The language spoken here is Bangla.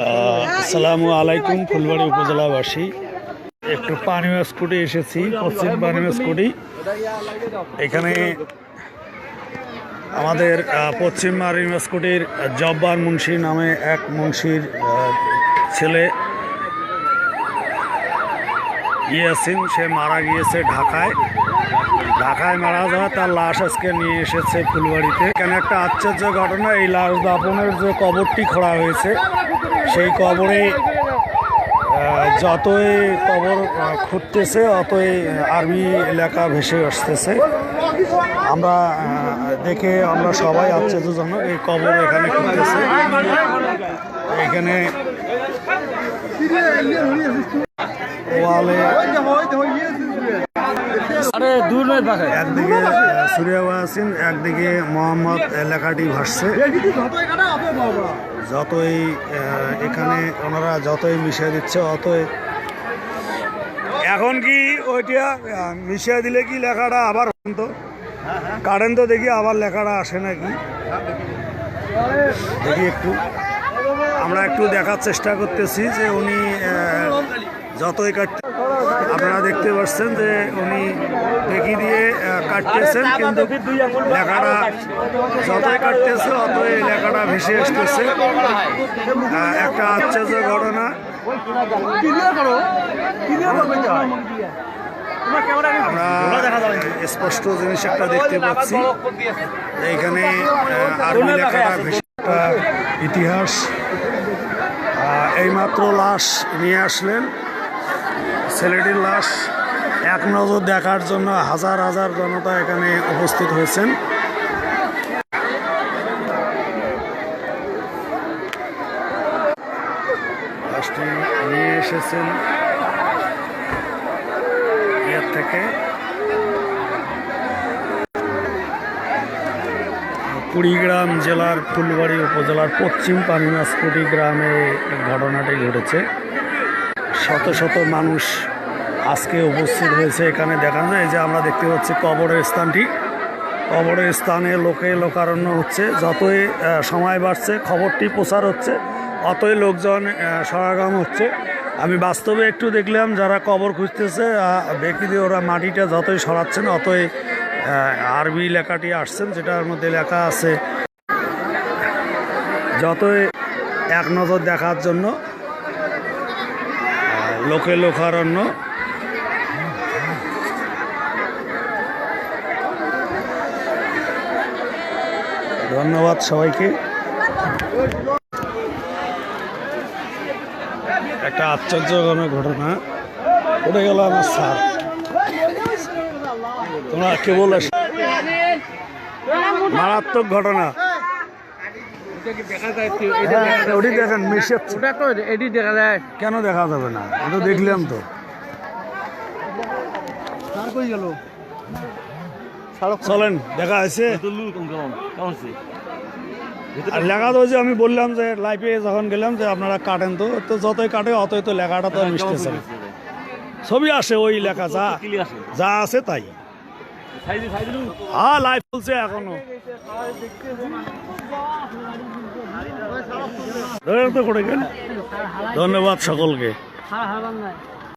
আহ, আসসালামু আলাইকুম ফুলবাড়ি উপজেলাবাসী। একটু পানিয়া স্কুটি এসেছি পশ্চিম পানিয়া স্কুটি। এখানে আমাদের পশ্চিম পানিয়া স্কুটির জব্বার মুন্সি নামে এক মুন্সির ছেলে ইয়াসিন সে মারা গিয়েছে ঢাকায়। ঢাকায় মারা যাওয়া তার লাশ আজকে নিয়ে এসেছে ফুলবাড়িতে। এখানে একটা আশ্চর্য ঘটনা এই লাশ দাপনের যে কবরটি খোঁড়া হয়েছে সেই কবরে যতই কবর আহ, খুঁড়তেছে অতই আর্মি এলাকা ভেসে আসতেছে। আমরা দেখে আমরা সবাই আশ্চর্যজনক এই কবর এখানে খুঁড়তেছে। এখানে ওয়ালে। আরে দূর নয় পাখায় একদিকে সুরিয়া ওয়াসিন একদিকে মোহাম্মদ লেখাটি ভাসছে। যতই এখানে ওনারা যতই মিশিয়ে দিচ্ছে অতই এখন কি ওইটা মিশিয়ে দিলে কি লেখাটা আবার তো কারেন্ট তো দেখি আবার লেখাটা আসে নাকি? দেখি একটু। আমরা একটু দেখার চেষ্টা করতেছি যে উনি যতই কাটতে আপনারা দেখতে পাচ্ছেন যে উনি দেখি দিয়ে কাটতেছেন কিন্তু লেখাটা যতই কাটতেছে অতই লেখাটা ভেসে আসতেছে। একটা আশ্চর্য ঘটনা। আমরা স্পষ্ট জিনিস একটা দেখতে পাচ্ছি। এইখানে আহ, আরবি লেখাটা ভেসে একটা ইতিহাস এইমাত্র লাশ নিয়ে আসলেন। ছেলেটির লাশ এক নজর দেখার জন্য হাজার হাজার জনতা এখানে উপস্থিত হয়েছেন। নিয়ে এসেছেন ইয়ের থেকে। কুড়িগ্রাম জেলার ফুলবাড়ি উপজেলার পশ্চিম পানিমাসকুটি গ্রামে ঘটনাটি ঘটেছে। শত শত মানুষ আজকে উপস্থিত হয়েছে এখানে দেখানো যায়। যে আমরা দেখতে পাচ্ছি কবরের স্থানটি। কবরের স্থানে লোকে লোকারণ্য হচ্ছে। যতই সময় বাড়ছে, খবরটি প্রচার হচ্ছে, অতই লোকজন সমাগম হচ্ছে। আমি বাস্তবে একটু দেখলাম, যারা কবর খুঁজতেছে ব্যক্তি দিয়ে ওরা মাটিটা যতই সরাচ্ছেন, অতই আরবি লেখাটি আসছেন, যেটার মধ্যে লেখা আছে, যতই এক নজর দেখার জন্য লোকে লোকারণ্য ধন্যবাদ সবাইকে। একটা আশ্চর্যজনক ঘটনা। উঠে গেল আমার স্যার। তোমরা কেবল মারাত্মক ঘটনা। ওটি দেখেন ওটা তো দেখা যায়। কেন দেখা যাবে না? আমি তো দেখলাম তো। গেল? চলেন দেখা আছে আর লেখা তো যে আমি বললাম যে লাইফে যখন গেলাম যে আপনারা কাটেন তো তো যতই কাটে অতই তো লেখাটা তো মিশতেছে। ছবি আসে ওই লেখা যা যা আছে তাই। হ্যাঁ লাইভ চলছে এখনও। ধন্যবাদ সকলকে।